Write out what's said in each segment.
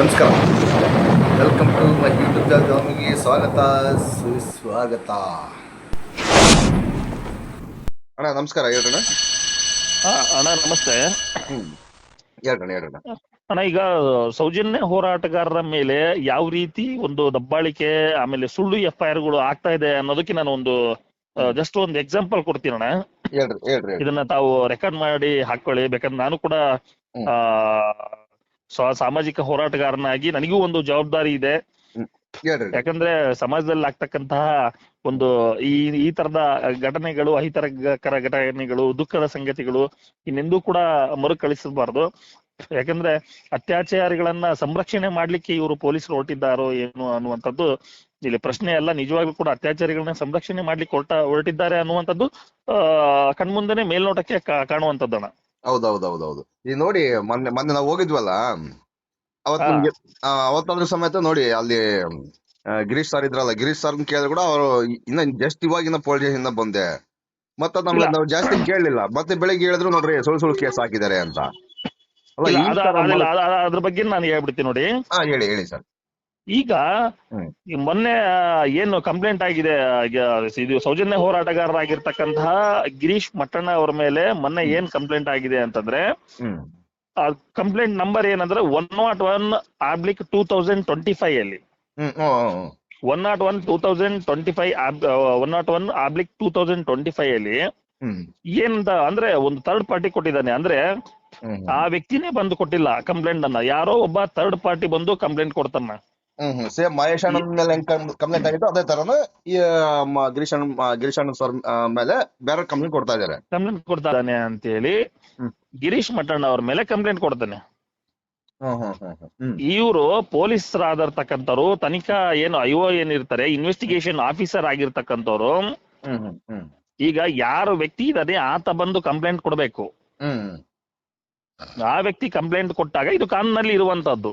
ನಮಸ್ಕಾರ. Welcome to my YouTube ಚಾನಲ್ಗೆ ಸ್ವಾಗತ ಸುಸ್ವಾಗತ. ಅಣ್ಣ ನಮಸ್ಕಾರ ಹೇಳೋಣ ಅಣ್ಣ. ನಮಸ್ತೆ. ಹೇಳೋಣ ಹೇಳೋಣ ಅಣ್ಣ. ಈಗ ಸೌಜನ್ಯ ಹೋರಾಟಗಾರರ ಮೇಲೆ ಯಾವ ರೀತಿ ಒಂದು ದಬ್ಬಾಳಿಕೆ ಆಮೇಲೆ ಸುಳ್ಳು ಎಫ್ ಐ ಗಳು ಆಗ್ತಾ ಇದೆ ಅನ್ನೋದಕ್ಕೆ ನಾನು ಒಂದು ಜಸ್ಟ್ ಒಂದು ಎಕ್ಸಾಂಪಲ್ ಕೊಡ್ತೀನಿ ಅಣ್ಣ. ಹೇಳ್ರಿ ಹೇಳ್ರಿ ಹೇಳ್ರಿ. ಇದನ್ನ ತಾವು ರೆಕಾರ್ಡ್ ಮಾಡಿ ಹಾಕೊಳ್ಳಿ. ಬೇಕಂದ್ರೆ ನಾನು ಕೂಡ ಆ ಸಾಮಾಜಿಕ ಹೋರಾಟಗಾರನಾಗಿ ನನಗೂ ಒಂದು ಜವಾಬ್ದಾರಿ ಇದೆ. ಯಾಕಂದ್ರೆ ಸಮಾಜದಲ್ಲಿ ಆಗ್ತಕ್ಕಂತಹ ಒಂದು ಈ ಈ ತರದ ಘಟನೆಗಳು ಅಹಿತಕರ ಘಟನೆಗಳು ದುಃಖದ ಸಂಗತಿಗಳು ಇನ್ನೆಂದೂ ಕೂಡ ಮರುಕಳಿಸಬಾರದು. ಯಾಕಂದ್ರೆ ಅತ್ಯಾಚಾರಿಗಳನ್ನ ಸಂರಕ್ಷಣೆ ಮಾಡ್ಲಿಕ್ಕೆ ಇವರು ಪೊಲೀಸರು ಹೊರಟಿದ್ದಾರೋ ಏನು ಅನ್ನುವಂಥದ್ದು ಇಲ್ಲಿ ಪ್ರಶ್ನೆ ಅಲ್ಲ. ನಿಜವಾಗ್ಲೂ ಕೂಡ ಅತ್ಯಾಚಾರಿಗಳನ್ನ ಸಂರಕ್ಷಣೆ ಮಾಡ್ಲಿಕ್ಕೆ ಹೊರಟ ಹೊರಟಿದ್ದಾರೆ ಅನ್ನುವಂಥದ್ದು ಆ ಕಣ್ಮುಂದೆನೆ ಮೇಲ್ನೋಟಕ್ಕೆ ಕಾಣುವಂಥದ್ದಣ್ಣ. ಹೌದೌದೌದೌದು. ಈ ನೋಡಿ ಮೊನ್ನೆ ಮೊನ್ನೆ ನಾವು ಹೋಗಿದ್ವಲ್ಲ ಅವತ್ ಹಾ. ನಿಮ್ಗೆ ಅವತ್ತಾದ್ರೂ ಸಮೇತ ನೋಡಿ ಅಲ್ಲಿ ಆ, ಗಿರೀಶ್ ಸರ್ ಇದ್ರಲ್ಲ ಗಿರೀಶ್ ಸರ್ ಕೇಳಿದ್ರು ಕೂಡ ಅವರು ಇನ್ನ ಜಸ್ಟ್ ಇವಾಗಿನ ಪೊಲೀಸ್ ಇಂದ ಬಂದೆ. ಮತ್ತೆ ನಮ್ಗೆ ಇಲ್ಲ. ನಾವು ಜಾಸ್ತಿ ಕೇಳಲಿಲ್ಲ ಮತ್ತೆ ಬೆಳಿಗ್ಗೆ ಹೇಳಿದ್ರು ನೋಡ್ರಿ ಸುಳ್ಳು ಸುಳ್ಳು ಕೇಸ್ ಹಾಕಿದ್ದಾರೆ ಅಂತ. ಅಲ್ಲ ಇಲ್ಲ, ಈ ಅದ- ತರ ಅದಿಲ್ಲ, ಮಾಡ್- ಅದ- ಅದ- ಅದ್ರ ಬಗ್ಗೆ ನಾನು ಹೇಳ್ಬಿಡ್ತೀನಿ ನೋಡಿ. ಹಾ ಹೇಳಿ ಹೇಳಿ ಸರ್ ಈಗ ಮೊನ್ನೆ ಏನು ಕಂಪ್ಲೇಂಟ್ ಆಗಿದೆ ಇದು ಸೌಜನ್ಯ ಹೋರಾಟಗಾರರಾಗಿರ್ತಕ್ಕಂತಹ ಗಿರೀಶ್ ಮಟ್ಟಣ್ಣ ಅವರ ಮೇಲೆ ಮೊನ್ನೆ ಏನ್ ಕಂಪ್ಲೇಂಟ್ ಆಗಿದೆ ಅಂತಂದ್ರೆ ಆ ಕಂಪ್ಲೇಂಟ್ ನಂಬರ್ ಏನಂದ್ರೆ one nought one oblique two thousand twenty five ಅಲ್ಲಿ one nought one two thousand twenty five one nought one oblique two thousand twenty five ಅಲ್ಲಿ ಏನಂತ ಅಂದ್ರೆ ಒಂದು ಥರ್ಡ್ ಪಾರ್ಟಿ ಕೊಟ್ಟಿದ್ದಾನೆ. ಅಂದ್ರೆ ಆ ವ್ಯಕ್ತಿನೇ ಬಂದು ಕೊಟ್ಟಿಲ್ಲ ಕಂಪ್ಲೇಂಟ್ ಅನ್ನ. ಯಾರೋ ಒಬ್ಬ ಥರ್ಡ್ ಪಾರ್ಟಿ ಬಂದು ಕಂಪ್ಲೇಂಟ್ ಕೊಡ್ತಾನ. ಹ್ಮ್ ಸೇಮ್ ಮಹೇಶ್ ಅಣ್ಣ ಮೇಲೆ ಹೆಂಗ್ ಕಂಪ್ಲೇಂಟ್ ಆಗಿತ್ತು ಅದೇ ತರನ ಈ ಗಿರೀಶ್ ಅಣ್ಣ ಗಿರೀಶ್ ಅಣ್ಣ ಸರ್ ಮೇಲೆ ಬೇರೆ ಕಂಪ್ಲೇಂಟ್ ಕೊಡ್ತಾ ಇದಾರೆ. ಕಂಪ್ಲೇಂಟ್ ಕೊಡ್ತಾ ಕೊಡ್ತಾನೆ ಅಂತ ಹೇಳಿ ಗಿರೀಶ್ ಮಠಣ್ಣ ಅವ್ರ ಮೇಲೆ ಕಂಪ್ಲೇಂಟ್ ಕೊಡ್ತಾನೆ. ಇವರು ಪೊಲೀಸರಾದಿರ್ತಕ್ಕಂಥವ್ರು ತನಿಖಾ ಏನು ಐಒ ಏನಿರ್ತಾರೆ ಇನ್ವೆಸ್ಟಿಗೇಷನ್ ಆಫೀಸರ್ ಆಗಿರ್ತಕ್ಕಂಥವ್ರು ಈಗ ಯಾರು ವ್ಯಕ್ತಿ ಇದಾನೆ ಆತ ಬಂದು ಕಂಪ್ಲೇಂಟ್ ಕೊಡ್ಬೇಕು. ಹ್ಮ್. ಆ ವ್ಯಕ್ತಿ ಕಂಪ್ಲೇಂಟ್ ಕೊಟ್ಟಾಗ ಇದು ಕಾನೂನಲ್ಲಿ ಇರುವಂತದ್ದು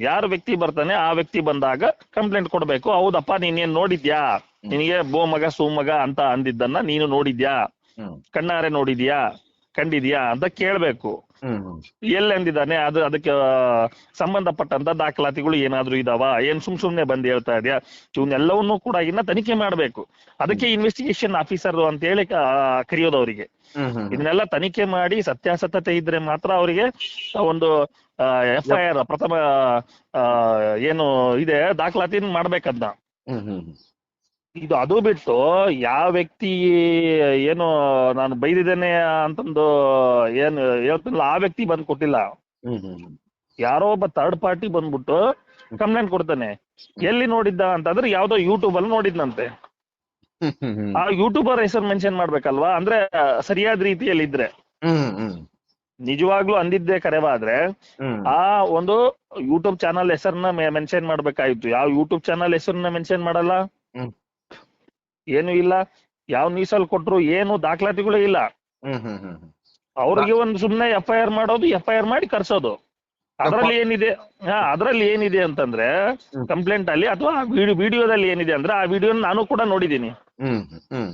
ಯಾರು ವ್ಯಕ್ತಿ ಬರ್ತಾನೆ ಆ ವ್ಯಕ್ತಿ ಬಂದಾಗ ಕಂಪ್ಲೇಂಟ್ ಕೊಡ್ಬೇಕು. ಹೌದಪ್ಪ ನೀನೇನ್ ನೋಡಿದ್ಯಾ? ನಿನಗೆ ಬೋ ಮಗ ಸೂ ಅಂತ ಅಂದಿದ್ದನ್ನ ನೀನು ನೋಡಿದ್ಯಾ? ಕಣ್ಣಾರೆ ನೋಡಿದ್ಯಾ? ಕಂಡಿದ್ಯಾ? ಅಂತ ಕೇಳ್ಬೇಕು. ಹ್ಮ್. ಹ್ಮ್ ಎಲ್ಲಿ ಅಂದಿದ್ದಾನೆ ಅದು ಅದಕ್ಕೆ ಸಂಬಂಧಪಟ್ಟಂತ ದಾಖಲಾತಿಗಳು ಏನಾದ್ರೂ ಇದಾವ? ಏನ್ ಸುಮ್ ಸುಮ್ನೆ ಬಂದ್ ಹೇಳ್ತಾ ಇದೆಯಾ? ಇವನ್ನೆಲ್ಲವನ್ನೂ ಕೂಡ ಇನ್ನ ತನಿಖೆ ಮಾಡ್ಬೇಕು. ಅದಕ್ಕೆ ಇನ್ವೆಸ್ಟಿಗೇಷನ್ ಆಫೀಸರ್ ಅಂತ ಹೇಳಿ ಕರಿಯೋದು ಅವರಿಗೆ ಇದನ್ನೆಲ್ಲ ತನಿಖೆ ಮಾಡಿ ಸತ್ಯಾಸತ್ಯತೆ ಇದ್ರೆ ಮಾತ್ರ ಅವರಿಗೆ ಒಂದು ಎಫ್ ಐ ಆರ್ ಪ್ರಥಮ ಆ, ಏನು ಇದೆ ದಾಖಲಾತಿ ಮಾಡ್ಬೇಕದ್ನ. ಇದು ಅದು ಬಿಟ್ಟು ಯಾವ ವ್ಯಕ್ತಿ ಏನು ನಾನು ಬೈದಿದ್ದೇನೆ ಅಂತಂದು ಏನು ಹೇಳ್ತಿಲ್ಲ ಆ ವ್ಯಕ್ತಿ ಬಂದ್ ಕೊಟ್ಟಿಲ್ಲ. ಯಾರೋ ಒಬ್ಬ ಥರ್ಡ್ ಪಾರ್ಟಿ ಬಂದ್ಬಿಟ್ಟು ಕಂಪ್ಲೇಂಟ್ ಕೊಡ್ತಾನೆ. ಎಲ್ಲಿ ನೋಡಿದ್ದ ಅಂತಂದ್ರೆ ಯಾವ್ದೋ ಯೂಟ್ಯೂಬ್ ಅಲ್ಲಿ ನೋಡಿದ್ನಂತೆ. ಆ ಯೂಟ್ಯೂಬರ್ ಹೆಸರು ಮೆನ್ಷನ್ ಮಾಡ್ಬೇಕಲ್ವಾ? ಅಂದ್ರೆ ಸರಿಯಾದ ರೀತಿಯಲ್ಲಿ ಇದ್ರೆ. ನಿಜವಾಗ್ಲೂ ಅಂದಿದ್ದೆ ಕರೆವಾದ್ರೆ ಆ ಒಂದು ಯೂಟ್ಯೂಬ್ ಚಾನಲ್ ಹೆಸರನ್ನ ಮೆನ್ಷನ್ ಮಾಡ್ಬೇಕಾಯ್ತು. ಯಾವ ಯೂಟ್ಯೂಬ್ ಚಾನಲ್ ಹೆಸರನ್ನ ಮೆನ್ಷನ್ ಮಾಡಲ್ಲ. ಏನು ಇಲ್ಲ. ಯಾವ ಮೀಸಲ್ ಕೊಟ್ರು ಏನು ದಾಖಲಾತಿಗಳು ಇಲ್ಲ. ಅವ್ರಿಗೆ ಒಂದು ಸುಮ್ನೆ ಎಫ್ ಐ ಆರ್ ಮಾಡೋದು ಎಫ್ ಐ ಆರ್ ಮಾಡಿ ಕರ್ಸೋದು. ಅದ್ರಲ್ಲಿ ಏನಿದೆ? ಹಾ ಅದ್ರಲ್ಲಿ ಏನಿದೆ ಅಂತಂದ್ರೆ ಕಂಪ್ಲೇಂಟ್ ಅಲ್ಲಿ ಅಥವಾ ವಿಡಿಯೋದಲ್ಲಿ ಏನಿದೆ ಅಂದ್ರೆ ಆ ವಿಡಿಯೋನ ನಾನು ಕೂಡ ನೋಡಿದ್ದೀನಿ. ಹ್ಮ್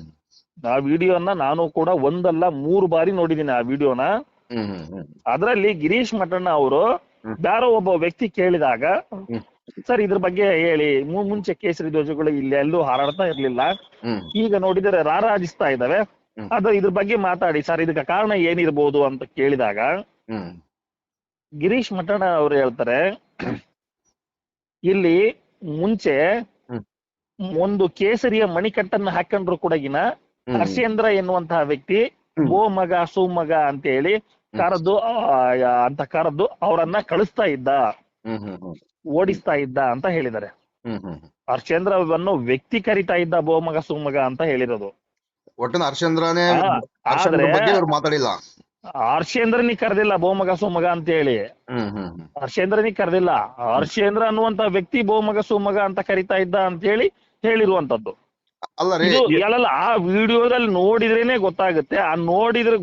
ಆ ವಿಡಿಯೋನ ನಾನು ಕೂಡ ಒಂದಲ್ಲ ಮೂರು ಬಾರಿ ನೋಡಿದೀನಿ ಆ ವಿಡಿಯೋನ. ಅದ್ರಲ್ಲಿ ಗಿರೀಶ್ ಮಠಣ್ಣ ಅವರು ಬೇರೆ ಯಾರೋ ಒಬ್ಬ ವ್ಯಕ್ತಿ ಕೇಳಿದಾಗ. ಸರ್ ಇದ್ರ ಬಗ್ಗೆ ಹೇಳಿ. ಮುಂಚೆ ಕೇಸರಿ ಧ್ವಜಗಳು ಇಲ್ಲಿ ಎಲ್ಲೂ ಹಾರಾಡ್ತಾ ಇರ್ಲಿಲ್ಲ. ಈಗ ನೋಡಿದರೆ ರಾರಾಜಿಸ್ತಾ ಇದಾವೆ ಅದ ಇದ್ರ ಬಗ್ಗೆ ಮಾತಾಡಿ. ಸರ್ ಇದಕ್ಕೆ ಕಾರಣ ಏನಿರ್ಬೋದು ಅಂತ ಕೇಳಿದಾಗ ಗಿರೀಶ್ ಮಠಣ ಅವ್ರು ಹೇಳ್ತಾರೆ ಇಲ್ಲಿ ಮುಂಚೆ ಒಂದು ಕೇಸರಿಯ ಮಣಿಕಟ್ಟನ್ನ ಹಾಕೊಂಡ್ರು ಕೂಡಗಿನ ಹರ್ಷೇಂದ್ರ ಎನ್ನುವಂತಹ ವ್ಯಕ್ತಿ ಓ ಮಗ ಸೋ ಮಗ ಅಂತ ಹೇಳಿ ಕರೆದು ಅಂತ ಕರೆದು ಅವರನ್ನ ಕಳಿಸ್ತಾ ಇದ್ದ. ಓಡಿಸ್ತಾ ಇದ್ದ ಅಂತ ಹೇಳಿದ್ದಾರೆ. ಹರ್ಷೇಂದ್ರವನ್ನು ವ್ಯಕ್ತಿ ಕರಿತಾ ಇದ್ದ ಬೋಮಗ ಸುಮಗ ಅಂತ ಹೇಳಿರೋದು. ಒಟ್ಟಿನ ಹರ್ಷೇಂದ್ರನೇ ಮಾತಾಡಿಲ್ಲ. ಹರ್ಷೇಂದ್ರನಿ ಕರೆದಿಲ್ಲ ಬೋಮಗ ಸುಮಗ ಅಂತ ಹೇಳಿ. ಹ್ಮ್ ಹ್ಮ್ ಹ್ಮ್. ಹರ್ಷೇಂದ್ರನಿ ಕರೆದಿಲ್ಲ. ಹರ್ಷೇಂದ್ರ ಅನ್ನುವಂತ ವ್ಯಕ್ತಿ ಬೋಮಗ ಸುಮಗ ಅಂತ ಕರಿತಾ ಇದ್ದ ಅಂತ ಹೇಳಿ ಹೇಳಿರುವಂತದ್ದು. ಅಲ್ಲಲ್ಲ ಆ ವಿಡಿಯೋದಲ್ಲಿ ನೋಡಿದ್ರೇನೆ ಗೊತ್ತಾಗುತ್ತೆ. ಆ ನೋಡಿದ್ರೆ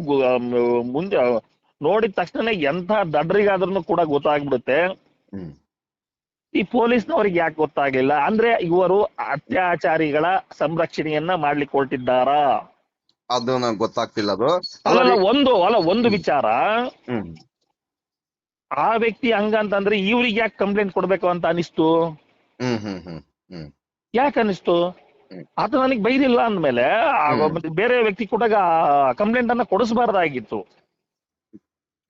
ಮುಂದೆ ನೋಡಿದ ತಕ್ಷಣ ಎಂತ ದಡ್ರಿಗಾದ್ರೂ ಕೂಡ ಗೊತ್ತಾಗ್ಬಿಡುತ್ತೆ. ಈ ಪೊಲೀಸ್ನವ್ರಿಗೆ ಯಾಕೆ ಗೊತ್ತಾಗ್ಲಿಲ್ಲ ಅಂದ್ರೆ ಇವರು ಅತ್ಯಾಚಾರಿಗಳ ಸಂರಕ್ಷಣೆಯನ್ನ ಮಾಡ್ಲಿಕ್ಕೆ ಹೊರಟಿದ್ದಾರ ಅದು ನಂಗೆ ಗೊತ್ತಾಗ್ತಿಲ್ಲ ಅದು. ಅಲ್ಲ ಒಂದು ಅಲ್ಲ ಒಂದು ವಿಚಾರ. ಆ ವ್ಯಕ್ತಿ ಹಂಗಂತಂದ್ರೆ ಇವ್ರಿಗೆ ಯಾಕೆ ಕಂಪ್ಲೇಂಟ್ ಕೊಡ್ಬೇಕು ಅಂತ ಅನಿಸ್ತು? ಯಾಕೆ ಅನಿಸ್ತು. ಆತ ನನಗೆ ಬೈದಿಲ್ಲ ಅಂದ್ಮೇಲೆ. ಬೇರೆ ವ್ಯಕ್ತಿ ಕೂಡ ಕಂಪ್ಲೇಂಟ್ ಅನ್ನ ಕೊಡಿಸಬಾರ್ದಾಗಿತ್ತು.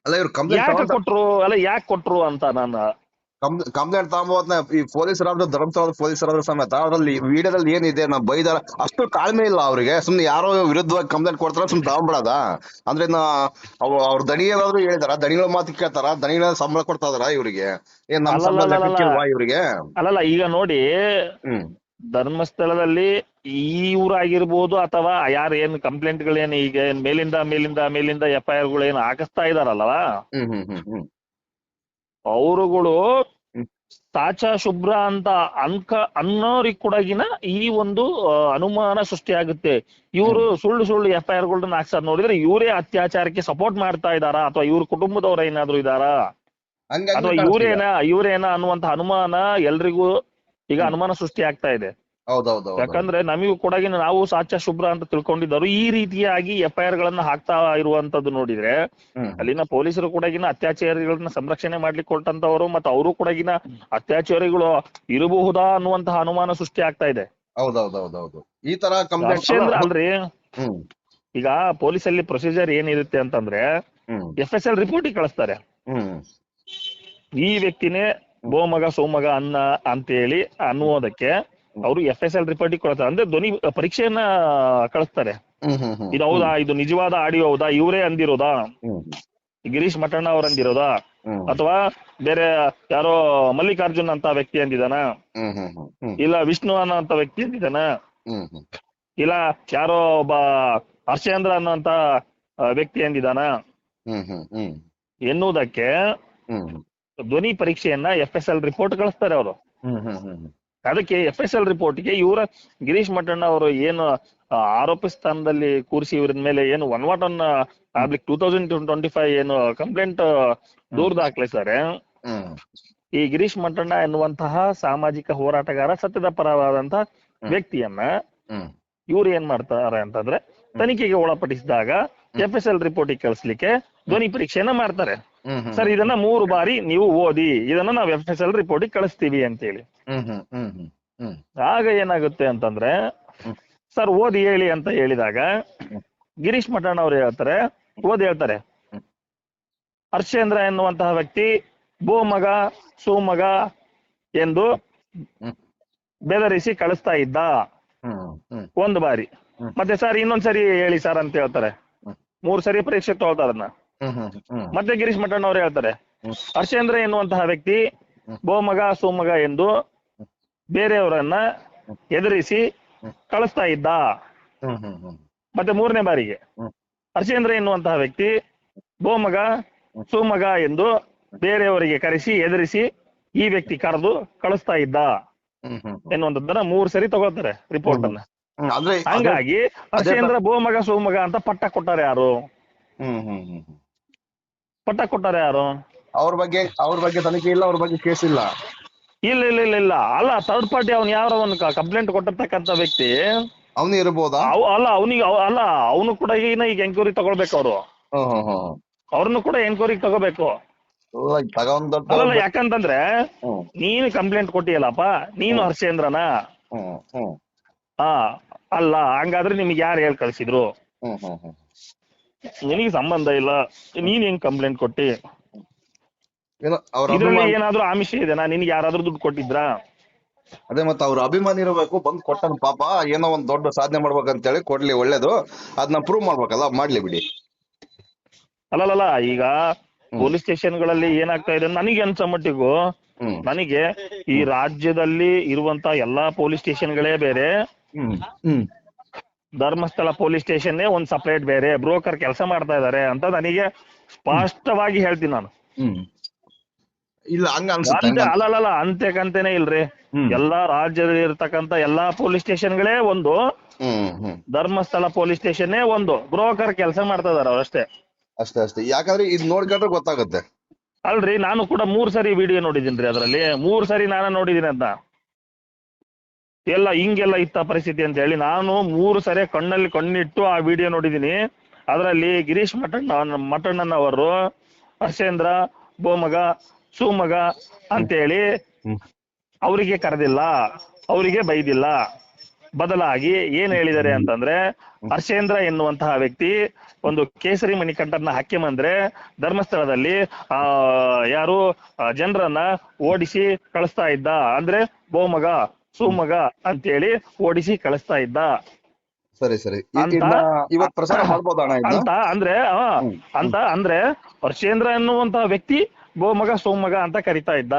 ಅಲ್ಲ ಇವ್ರು ಯಾಕೆ ಕೊಟ್ರು? ಅಲ್ಲ ಯಾಕೆ ಕೊಟ್ರು ಅಂತ ನಾನು ಕಂಪ್ಲೇಂಟ್ ತಗೊಂಬೋದ್ನ ಈ ಪೊಲೀಸರಾದ್ರು ಧರ್ಮಸ್ಥಳದ ಪೊಲೀಸರಾದ್ರು ಸಮೇತ ಅದ್ರಲ್ಲಿ ವಿಡಿಯೋದಲ್ಲಿ ಏನಿದೆ ನಾ ಬೈದಾರ ಅಷ್ಟು ತಾಳ್ಮೆ ಇಲ್ಲ ಅವ್ರಿಗೆ. ಸುಮ್ನೆ ಯಾರೋ ವಿರುದ್ಧವಾಗಿ ಕಂಪ್ಲೇಂಟ್ ಕೊಡ್ತಾರ ಸುಮ್ನೆ ತಗೊಂಬಿಡದ ಅಂದ್ರೆ ಅವ್ರ ದಣಿ ಅವ್ರ ದಣಿಯಲ್ಲಾದ್ರು ಹೇಳಿದಾರ ದಣಿಗಳ ಮಾತು ಕೇಳ್ತಾರ ದಣಿಗಳ ಸಂಬಳ ಕೊಡ್ತಾ ಇದಾರ ಇವ್ರಿಗೆ? ಏನ್ ನಮ್ ಸಂಬಳ ಅಲ್ಲಲ್ಲಲ್ಲಲ್ಲ. ಲೆಕ್ಕಕ್ಕಿಲ್ವಾ ಇವ್ರಿಗೆ? ಅಲ್ಲಲ್ಲ ಈಗ ನೋಡಿ ಹ್ಮ್. ಧರ್ಮಸ್ಥಳದಲ್ಲಿ ಈ ಊರಾಗಿರ್ಬೋದು ಅಥವಾ ಯಾರು ಏನ್ ಕಂಪ್ಲೇಂಟ್ ಗಳೇನು ಈಗ ಏನ್ ಮೇಲಿಂದ ಮೇಲಿಂದ ಮೇಲಿಂದ ಎಫ್ ಐ ಆರ್ಗಳು ಏನು ಹಾಕಿಸ್ತಾ ಇದಾರಲ್ಲ ಹ್ಮ್ ಹ್ಮ್ ಹ್ಮ್ ಹ್ಮ್. ಅವರುಗಳು ತಾಚಾ ಶುಭ್ರ ಅಂತ ಅನ್ಕ ಅನ್ನೋರಿಗೆ ಕೂಡಗಿನ ಈ ಒಂದು ಅನುಮಾನ ಸೃಷ್ಟಿಯಾಗುತ್ತೆ. ಇವರು ಸುಳ್ಳು ಸುಳ್ಳು ಎಫ್ ಐ ಆರ್ ಗಳನ್ನ ಹಾಕ್ಸೋದ್ ನೋಡಿದ್ರೆ ಇವರೇ ಅತ್ಯಾಚಾರಕ್ಕೆ ಸಪೋರ್ಟ್ ಮಾಡ್ತಾ ಇದಾರಾ ಅಥವಾ ಇವ್ರ ಕುಟುಂಬದವ್ರ ಏನಾದ್ರು ಇದಾರ ಅಥವಾ ಇವ್ರೇನಾ ಇವ್ರೇನ ಅನ್ನುವಂತ ಅನುಮಾನ ಎಲ್ರಿಗೂ ಈಗ ಅನುಮಾನ ಸೃಷ್ಟಿ ಆಗ್ತಾ ಇದೆ. ಹೌದೌದು ಯಾಕಂದ್ರೆ ನಮಗೂ ಕೂಡ ನಾವು ಸಾಚ ಶುಭ್ರ ಅಂತ ತಿಳ್ಕೊಂಡಿದ್ದರು. ಈ ರೀತಿಯಾಗಿ ಎಫ್ಐಆರ್ ಗಳನ್ನ ಹಾಕ್ತಾ ಇರುವಂತದ್ದು ನೋಡಿದ್ರೆ ಅಲ್ಲಿನ ಪೊಲೀಸರು ಕೂಡ ಅತ್ಯಾಚಾರಿಗಳನ್ನ ಸಂರಕ್ಷಣೆ ಮಾಡ್ಲಿಕ್ಕೆ ಕೊಟ್ಟಂತವರು ಮತ್ತೆ ಅವರು ಕೂಡ ಅತ್ಯಾಚಾರಿಗಳು ಇರಬಹುದಾ ಅನ್ನುವಂತಹ ಅನುಮಾನ ಸೃಷ್ಟಿ ಆಗ್ತಾ ಇದೆ. ಹೌದೌದೌದೌದು. ಈ ತರ ಅಲ್ರಿ? ಈಗ ಈಗ ಪೊಲೀಸಲ್ಲಿ ಪ್ರೊಸೀಜರ್ ಏನಿರುತ್ತೆ ಅಂತಂದ್ರೆ ಎಫ್ ಎಸ್ ಎಲ್ ರಿಪೋರ್ಟ್ ಕಳಿಸ್ತಾರೆ. ಈ ವ್ಯಕ್ತಿನೇ ಬೋಮಗ ಸೋಮಗ ಅನ್ನ ಅಂತೇಳಿ ಅನ್ನುವುದಕ್ಕೆ ಅವರು ಎಫ್ ಎಸ್ ಎಲ್ ರಿಪೋರ್ಟ್ ಕೊಡ್ತಾರೆ. ಅಂದ್ರೆ ಧ್ವನಿ ಪರೀಕ್ಷೆಯನ್ನ ಕಳಿಸ್ತಾರೆ. ಇದು ಹೌದಾ? ಇದು ನಿಜವಾದ ಆಡಿಯೋ ಹೌದಾ? ಇವರೇ ಅಂದಿರೋದಾ? ಗಿರೀಶ್ ಮಠಣ್ಣ ಅವ್ರ ಅಂದಿರೋದಾ? ಅಥವಾ ಬೇರೆ ಯಾರೋ ಮಲ್ಲಿಕಾರ್ಜುನ್ ಅಂತ ವ್ಯಕ್ತಿ ಅಂದಿದಾನ ಇಲ್ಲ ವಿಷ್ಣು ಅನ್ನೋಂತ ವ್ಯಕ್ತಿ ಅಂದಿದಾನ ಇಲ್ಲ ಯಾರೋ ಒಬ್ಬ ಹರ್ಷೇಂದ್ರ ಅನ್ನೋಂತ ವ್ಯಕ್ತಿ ಅಂದಿದಾನ ಎನ್ನುವುದಕ್ಕೆ ಧ್ವನಿ ಪರೀಕ್ಷೆಯನ್ನ ಎಫ್ ಎಸ್ ಎಲ್ ರಿಪೋರ್ಟ್ ಕಳಿಸ್ತಾರೆ ಅವರು. ಅದಕ್ಕೆ ಎಫ್ ಎಸ್ ಎಲ್ ರಿಪೋರ್ಟ್ಗೆ ಇವರ ಗಿರೀಶ್ ಮಠಣ್ಣ ಅವರು ಏನು ಆರೋಪಿ ಸ್ಥಾನದಲ್ಲಿ ಕೂರಿಸಿ ಇವ್ರ ಮೇಲೆ ಏನು one what one public two thousand twenty five ಏನು ಕಂಪ್ಲೇಂಟ್ ದೂರ ದಾಖಲಿಸ್ತಾರೆ. ಈ ಗಿರೀಶ್ ಮಠಣ್ಣ ಎನ್ನುವಂತಹ ಸಾಮಾಜಿಕ ಹೋರಾಟಗಾರ ಸತ್ಯದ ಪರವಾದಂತಹ ವ್ಯಕ್ತಿಯನ್ನ ಇವ್ರು ಏನ್ ಮಾಡ್ತಾರೆ ಅಂತಂದ್ರೆ ತನಿಖೆಗೆ ಒಳಪಡಿಸಿದಾಗ ಎಫ್ ಎಸ್ ಎಲ್ ರಿಪೋರ್ಟಿಗೆ ಕಳಿಸ್ಲಿಕ್ಕೆ ಧ್ವನಿ ಪರೀಕ್ಷೆಯನ್ನ ಮಾಡ್ತಾರೆ. ಸರ್ ಇದನ್ನ ಮೂರು ಬಾರಿ ನೀವು ಓದಿ ಇದನ್ನ ನಾವು ಎಫ್ ಎಸ್ ಎಲ್ ರಿಪೋರ್ಟ್ ಕಳಿಸ್ತೀವಿ ಅಂತೇಳಿ. ಹ್ಮ್ ಹ್ಮ್ ಹ್ಮ್ ಹ್ಮ್ ಹ್ಮ್. ಆಗ ಏನಾಗುತ್ತೆ ಅಂತಂದ್ರೆ ಸರ್ ಓದಿ ಹೇಳಿ ಅಂತ ಹೇಳಿದಾಗ ಗಿರೀಶ್ ಮಠಣ್ಣ ಅವ್ರು ಹೇಳ್ತಾರೆ ಓದಿ ಹೇಳ್ತಾರೆ. ಹರ್ಷೇಂದ್ರ ಎನ್ನುವಂತಹ ವ್ಯಕ್ತಿ ಭೂಮಗ ಸೋಮಗ ಎಂದು. ಬೆದರಿಸಿ ಕಳಿಸ್ತಾ ಇದ್ದ. ಒಂದು ಬಾರಿ. ಮತ್ತೆ ಸರ್ ಇನ್ನೊಂದ್ಸರಿ ಹೇಳಿ ಸರ್ ಅಂತ ಹೇಳ್ತಾರೆ. ಮೂರ್ ಸರಿ ಪರೀಕ್ಷೆ ತಗೊಳ್ತಾರೆ ಮತ್ತೆ ಗಿರೀಶ್ ಮಠಣ್ಣ ಅವ್ರು ಹೇಳ್ತಾರೆ. ಹರ್ಷೇಂದ್ರ ಎನ್ನುವಂತಹ ವ್ಯಕ್ತಿ. ಬೋಮಗ ಸೋಮಗ ಎಂದು ಬೇರೆಯವರನ್ನ ಎದುರಿಸಿ. ಕಳಿಸ್ತಾ ಇದ್ದ. ಮತ್ತೆ ಮೂರನೇ ಬಾರಿಗೆ. ಹರ್ಷೇಂದ್ರ ಎನ್ನುವಂತಹ ವ್ಯಕ್ತಿ ಬೋಮಗ ಸೋಮಗ ಎಂದು ಬೇರೆಯವರಿಗೆ ಕರೆಸಿ ಎದುರಿಸಿ ಈ ವ್ಯಕ್ತಿ ಕರೆದು ಕಳಿಸ್ತಾ ಇದ್ದ. ಎನ್ನುವಂಥದ್ದನ್ನ ಮೂರ್ ಸರಿ ತಗೊಳ್ತಾರೆ ರಿಪೋರ್ಟ್ ಅನ್ನ. ಹಂಗಾಗಿ ಹರ್ಷೇಂದ್ರ ಬೋಮಗ ಸೋಮಗ ಅಂತ ಪಟ್ಟ ಕೊಟ್ಟಾರೆ ಯಾರು? ಪಟ್ಟ ಕೊಟ್ಟಾರೆ ಯಾರು? ಅವ್ರ ಬಗ್ಗೆ ಅವ್ರ ಬಗ್ಗೆ ತನಿಖೆ ಇಲ್ಲ ಅವ್ರ ಬಗ್ಗೆ ಕೇಸ್ ಇಲ್ಲ. ಇಲ್ಲ ಇಲ್ಲ ಇಲ್ಲ ಇಲ್ಲ. ಅಲ್ಲ ಥರ್ಡ್ ಪಾರ್ಟಿ ಅವ್ನು ಯಾರ ಒಂದು ಕಂಪ್ಲೇಂಟ್ ಕೊಟ್ಟಿರ್ತಕ್ಕಂಥ ವ್ಯಕ್ತಿ. ಅವನು ಇರ್ಬೋದಾ? ಅವ್ ಅಲ್ಲ ಅವನಿಗೆ ಅಲ್ಲ ಅವನು ಕೂಡ ಈಗ ಈಗ ಎಂಕ್ವೈರಿ ತಗೊಳ್ಬೇಕು ಅವರು. ಹ್ಮ್ ಹ್ಮ್ ಹ್ಮ್. ಅವ್ರನ್ನು ಕೂಡ ಎಂಕ್ವೈರಿ ತಗೋಬೇಕು. ಅಲ್ಲ, ತಗೊಂಡ್ ಯಾಕಂತಂದ್ರೆ ಹ್ಮ್. ನೀನು ಕಂಪ್ಲೇಂಟ್ ಕೊಟ್ಟಿಯಲ್ಲಪ್ಪ ನೀನು ಹರ್ಷೇಂದ್ರನ? ಹ ಹ್ಮ್. ಹಾ ಅಲ್ಲ ಹಂಗಾದ್ರೆ ನಿಮ್ಗೆ ಯಾರು ಹೇಳಿ ಕಳ್ಸಿದ್ರು? ಹ್ಮ್ ಹ್ಮ್ ಹ್ಮ್. ನಿನಗೆ ಸಂಬಂಧ ಇಲ್ಲ. ನೀನ್ ಹೆಂಗ್ ಕಂಪ್ಲೇಂಟ್ ಕೊಟ್ಟಿ? ಏನೋ ಅವ್ರ ಇದ್ರಲ್ಲಿ ಅಭಿಮಾನಿ ಏನಾದ್ರೂ ಆಮಿಷ ಇದೆನಾ ನಿನ್ಗೆ ಯಾರಾದ್ರೂ ದುಡ್ಡು ಕೊಟ್ಟಿದ್ರಾ? ಅದೇ ಮತ್ತೆ ಅವ್ರ ಅಭಿಮಾನಿ ಇರಬೇಕು ಬಂದ್ ಕೊಟ್ಟನ್ ಪಾಪ ಏನೋ ಒಂದ್ ದೊಡ್ಡ ಸಾಧನೆ ಮಾಡ್ಬೇಕಂತೇಳಿ ಕೊಡ್ಲಿ ಒಳ್ಳೇದು. ಅದನ್ನ ಪ್ರೂವ್ ಮಾಡ್ಬೇಕಲ್ಲ ಮಾಡ್ಲಿ ಬಿಡಿ. ಅಲ್ಲಲ್ಲ ಈಗ ಪೊಲೀಸ್ ಸ್ಟೇಷನ್ಗಳಲ್ಲಿ ಏನಾಗ್ತಾ ಇದೆ ನನಗೆ ಅನ್ಸ ಮಟ್ಟಿಗೂ ಹ್ಮ್. ನನಗೆ ಈ ರಾಜ್ಯದಲ್ಲಿ ಇರುವಂತ ಎಲ್ಲಾ ಪೊಲೀಸ್ ಸ್ಟೇಷನ್ಗಳೇ ಬೇರೆ. ಹ್ಮ್. ಹ್ಮ್. ಧರ್ಮಸ್ಥಳ ಪೊಲೀಸ್ ಸ್ಟೇಷನ್ನೇ ಒಂದ್ ಸಪರೇಟ್ ಬೇರೆ ಬ್ರೋಕರ್ ಕೆಲಸ ಮಾಡ್ತಾ ಇದಾರೆ ಅಂತ ನನಗೆ ಸ್ಪಷ್ಟವಾಗಿ ಹೇಳ್ತೀನಿ ನಾನು. ಹ್ಮ್. ಇಲ್ಲ ಹಂಗ ಅನ್ಸುತ್ತೆ ಅಲ್ಲ ಅಂತೆಕಂತೇನೆ ಇಲ್ರಿ. ಹ್ಮ್. ಎಲ್ಲಾ ರಾಜ್ಯದಲ್ಲಿ ಇರ್ತಕ್ಕಂತ ಎಲ್ಲಾ ಪೊಲೀಸ್ ಸ್ಟೇಷನ್ಗಳೇ ಒಂದು. ಹ್ಮ್ ಹ್ಮ್. ಧರ್ಮಸ್ಥಳ ಪೊಲೀಸ್ ಸ್ಟೇಷನ್ನೇ ಒಂದು. ಬ್ರೋಕರ್ ಕೆಲಸ ಮಾಡ್ತಾ ಇದಾರೆ ಅವ್ರಷ್ಟೇ ಅಷ್ಟೇ. ಅಷ್ಟೇ ಯಾಕಂದ್ರೆ ಇದ್ ನೋಡ್ಕೊಂಡ್ರೆ ಗೊತ್ತಾಗುತ್ತೆ. ಅಲ್ರಿ ನಾನು ಕೂಡ ಮೂರ್ ಸರಿ ವಿಡಿಯೋ ನೋಡಿದೀನಿ ಅದರಲ್ಲಿ. ಮೂರ್ ಸರಿ ನಾನು ನೋಡಿದೀನಿ ಅಂತ ಎಲ್ಲ ಹಿಂಗೆಲ್ಲ ಇತ್ತ ಪರಿಸ್ಥಿತಿ ಅಂತ ಹೇಳಿ ನಾನು ಮೂರು ಸರಿ ಕಣ್ಣಲ್ಲಿ ಕಣ್ಣಿಟ್ಟು ಆ ವಿಡಿಯೋ ನೋಡಿದೀನಿ. ಅದರಲ್ಲಿ ಗಿರೀಶ್ ಮಠಣ್ಣ ಮಠಣ್ಣನವರು ಹರ್ಷೇಂದ್ರ ಬೋಮಗ ಸೂಮಗ ಅಂತೇಳಿ ಹೇಳಿ ಅವರಿಗೆ ಕರೆದಿಲ್ಲ. ಅವರಿಗೆ ಬೈದಿಲ್ಲ. ಬದಲಾಗಿ ಏನ್ ಹೇಳಿದ್ದಾರೆ ಅಂತಂದ್ರೆ ಹರ್ಷೇಂದ್ರ ಎನ್ನುವಂತಹ ವ್ಯಕ್ತಿ ಒಂದು ಕೇಸರಿ ಮಣಿಕಂಠನ ಬಂದ್ರೆ ಧರ್ಮಸ್ಥಳದಲ್ಲಿ ಆ ಯಾರು ಜನರನ್ನ ಓಡಿಸಿ ಕಳಿಸ್ತಾ ಇದ್ದ. ಅಂದ್ರೆ ಬೋಮಗ. ಸುಮಗ ಅಂತೇಳಿ ಓಡಿಸಿ ಕಳಿಸ್ತಾ ಇದ್ದ. ಸರಿ ಸರಿ. ಅಂತ- ಇವತ್ ಪ್ರಸಾರ ಅಂತ ಅಂದ್ರೆ ಅಂತ ಅಂದ್ರೆ ಹರ್ಷೇಂದ್ರ ಎನ್ನುವಂತಹ ವ್ಯಕ್ತಿ ಗೋಮಗ ಸೋಮಗ ಅಂತ ಕರಿತಾ ಇದ್ದ.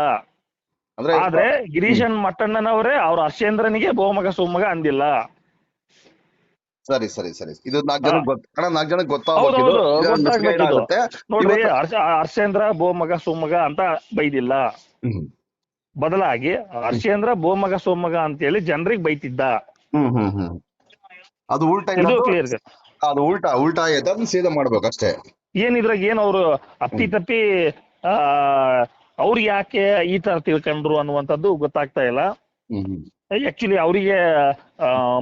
ಅಂದ್ರೆ ಆದ್ರೆ ಗಿರೀಶನ್ ಮಟ್ಟಣ್ಣನವರೇ ಅವ್ರ ಹರ್ಷೇಂದ್ರನಿಗೆ ಗೋಮಗ ಸೋಮಗ ಅಂದಿಲ್ಲ. ಸರಿ ಸರಿ ಸರಿ. ಇದು ನಾಲ್ಕು ಜನ ಗೊತ್ತ ನಾಲ್ಕು ಜನಕ್ಕೆ ಗೊತ್ತಾಗುತ್ತೆ ನೋಡ್ರಿ ಹರ್ಷೇಂದ್ರ ಬೋಮಗ ಸೋಮಗ ಅಂತ ಬೈದಿಲ್ಲ. ಬದಲಾಗಿ ಹರ್ಷೇಂದ್ರ ಬೋಮಗ ಸೋಮಗ ಅಂತ ಹೇಳಿ ಜನರಿಗೆ ಬೈತಿದ್ದ. ಅದು ಉಲ್ಟಾ ಇದು ಕ್ಲಿಯರ್ ಅದು ಉಲ್ಟಾ ಉಲ್ಟಾ ಆಯ್ತು ಅದನ್ನ ಸೀದಾ ಮಾಡ್ಬೇಕು ಅಷ್ಟೇ. ಏನ್ ಇದ್ರಾಗ ಏನ್ ಅವ್ರು ಅಪ್ಪಿ ತಪ್ಪಿ ಆ ಅವ್ರು ಯಾಕೆ ಈ ತರ ತಿಳ್ಕೊಂಡ್ರು ಅನ್ನುವಂಥದ್ದು ಗೊತ್ತಾಗ್ತಾ ಇಲ್ಲ. ಆಕ್ಚುಲಿ ಅವರಿಗೆ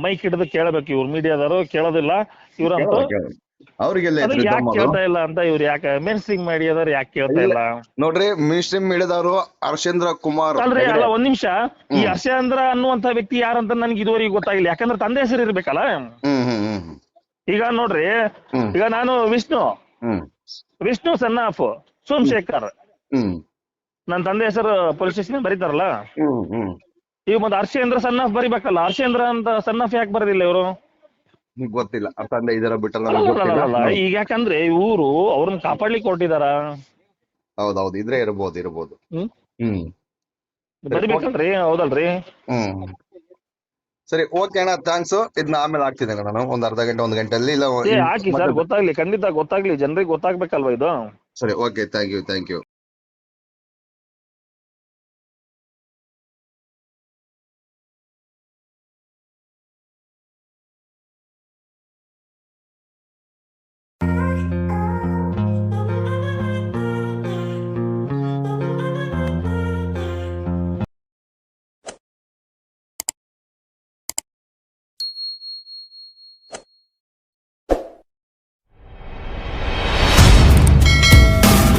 ಮೈಕ್ ಹಿಡಿದು ಕೇಳಬೇಕು ಇವ್ರು ಮೀಡಿಯಾದವರು ಕೇಳೋದಿಲ್ಲ. ಇವ್ರಂತೂ ಅವ್ರಿಗೆಲ್ಲ ಯಾಕೆ ಕೇಳ್ತಾ ಇಲ್ಲ ಅಂತ ಇವ್ರು ಯಾಕೆ ಮೇನ್ ಸ್ಟ್ರೀಮ್ ಮೀಡಿಯಾದವ್ರು ಯಾಕೆ ಕೇಳ್ತಾ ಇಲ್ಲ. ನೋಡ್ರಿ ಮಿನಿಸ್ಟ್ರಿ ಮೀಡಿಯಾದವರು ಹರ್ಷೇಂದ್ರ ಕುಮಾರ್. ಅಲ್ರಿ. ಅಲ್ಲ ಒಂದ್ ನಿಮಿಷ. ಈ. ಹರ್ಷೇಂದ್ರ ಅನ್ನುವಂತ ವ್ಯಕ್ತಿ ಯಾರಂತ ನನ್ಗೆ ಇದುವರೆಗೆ ಗೊತ್ತಾಗಿಲ್ಲ. ಯಾಕಂದ್ರೆ ತಂದೆ ಹೆಸರು ಇರ್ಬೇಕಲ್ಲ? ಈಗ ನೋಡ್ರಿ ಈಗ ನಾನು ವಿಷ್ಣು. ವಿಷ್ಣು ಸನ್ ಆಫ್ ಸೋಮಶೇಖರ್ ನನ್ನ ತಂದೆ ಹೆಸರು ಪೊಲೀಸ್ ಸ್ಟೇಷನ್ ಬರೀತಾರಲ್ಲ? ಈಗ ಮತ್ತೆ ಹರ್ಷೇಂದ್ರ ಸನ್ ಆಫ್ ಬರಿಬೇಕಲ್ಲ? ಹರ್ಷೇಂದ್ರ ಅಂತ ಸನ್ ಆಫ್ ಯಾಕೆ ಬರೋದಿಲ್ಲ ಇವರು? ಗೊತ್ತಿಲ್ಲ. ಅರ್ಥ ತಂದೆ ಇದರ ಬಿಟ್ಟಲ್ಲ ನನಗ್ ಗೊತ್ತಿಲ್ಲ. ಈಗ ಯಾಕಂದ್ರೆ ಇವರು ಅವ್ರನ್ನ ಕಾಪಾಡ್ಲಿಕ್ಕೆ ಕೊಟ್ಟಿದಾರ. ಹೌದೌದು ಇದ್ರೆ ಇರ್ಬೋದು ಇರ್ಬೋದು. ಹ್ಮ್? ಹ್ಮ್. ಬರಿಬೇಕಲ್ರಿ ಹೌದಲ್ರಿ? ಹ್ಮ್. ಸರಿ ಓಕೆ ಅಣ್ಣ ಥ್ಯಾಂಕ್ಸ್ ಇದನ್ನ ಆಮೇಲೆ ಹಾಕ್ತೀನಿ ಅಣ್ಣ ನಾನು ಒಂದ್ ಅರ್ಧ ಗಂಟೆ ಒಂದ್ ಗಂಟೆಯಲ್ಲಿ ಇಲ್ಲ ಏ ಹಾಕಿ ಸರ್ ಗೊತ್ತಾಗ್ಲಿ ಖಂಡಿತ ಗೊತ್ತಾಗ್ಲಿ ಜನರಿಗೆ ಗೊತ್ತಾಗ್ಬೇಕಲ್ವಾ ಇದು? ಸರಿ okay thank you thank you